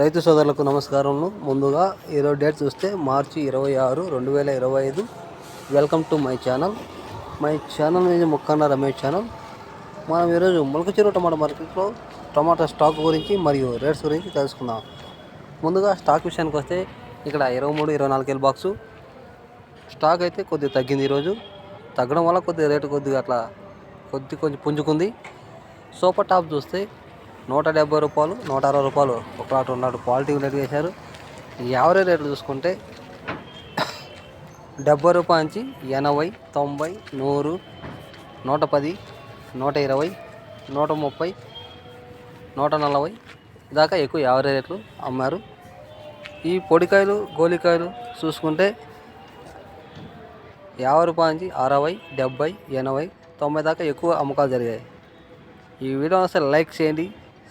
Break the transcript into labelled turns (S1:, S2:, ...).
S1: రైతు సోదరులకు నమస్కారములు. ముందుగా ఈరోజు డేట్ చూస్తే మార్చి ఇరవై ఆరు రెండు వేల ఇరవై ఐదు. Welcome to my channel my channel ఇది ముక్కన్న రమేష్ ఛానల్ మనం ఈరోజు ములకచెరువు టమాటా మార్కెట్లో టమాటా స్టాక్ గురించి మరియు రేట్స్ గురించి తెలుసుకుందాం. ముందుగా స్టాక్ విషయానికి వస్తే ఇక్కడ ఇరవై మూడు ఇరవై నాలుగు కేల బాక్సు. స్టాక్ అయితే కొద్దిగా తగ్గింది ఈరోజు. తగ్గడం వల్ల కొద్దిగా రేటు కొద్దిగా అట్లా కొద్ది కొంచెం పుంజుకుంది. సూపర్ టాప్ చూస్తే నూట డెబ్బై రూపాయలు నూట అరవై రూపాయలు ఒక నాటు ఉన్నాడు క్వాలిటీ ఉన్నట్టు వేశారు యావరేజ్ రేట్లు చూసుకుంటే డెబ్బై రూపాయల నుంచి ఎనభై తొంభై నూరు నూట పది నూట ఇరవై నూట ముప్పై నూట నలభై దాకా ఎక్కువ యావరేజ్ రేట్లు అమ్మారు. ఈ పొడికాయలు గోలికాయలు చూసుకుంటే యాభై రూపాయల నుంచి అరవై డెబ్బై ఎనభై తొంభై దాకా ఎక్కువ అమ్మకాలు జరిగాయి. ఈ వీడియో అసలు లైక్ చేయండి.